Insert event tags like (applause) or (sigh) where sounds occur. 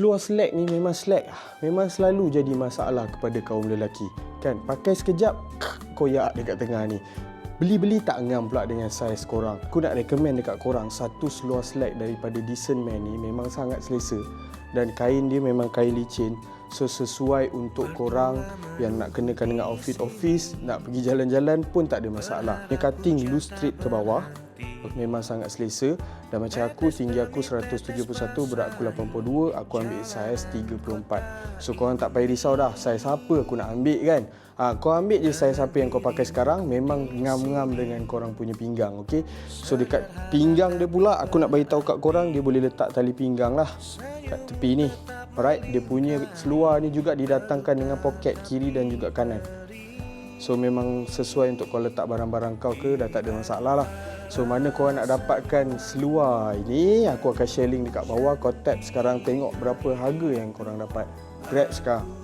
seluar slack ni memang slack memang selalu jadi masalah kepada kaum lelaki kan pakai sekejap (clears throat) koyak dekat tengah ni Beli-beli tak ngam pula dengan saiz korang. Aku nak recommend dekat korang satu seluar slack daripada Decent Man ni memang sangat selesa dan kain dia memang kain licin. So sesuai untuk korang yang nak kenakan dengan outfit office, nak pergi jalan-jalan pun tak ada masalah. Dia cutting loose straight ke bawah memang sangat selesa dan macam aku tinggi aku 171 berat aku 82 aku ambil saiz 34 so korang tak payah risau dah saiz apa aku nak ambil kan? Ha, kau ambil je saiz apa yang kau pakai sekarang memang ngam-ngam dengan korang punya pinggang okay? so dekat pinggang dia pula aku nak bagi tahu kat korang dia boleh letak tali pinggang lah kat tepi ni. Alright? Dia punya seluar ni juga didatangkan dengan poket kiri dan juga kanan So memang sesuai untuk kau letak barang-barang kau ke dah tak ada masalah lah. So mana kau nak dapatkan seluar ini aku akan share link dekat bawah kau tap sekarang tengok berapa harga yang korang dapat. Grab sekarang.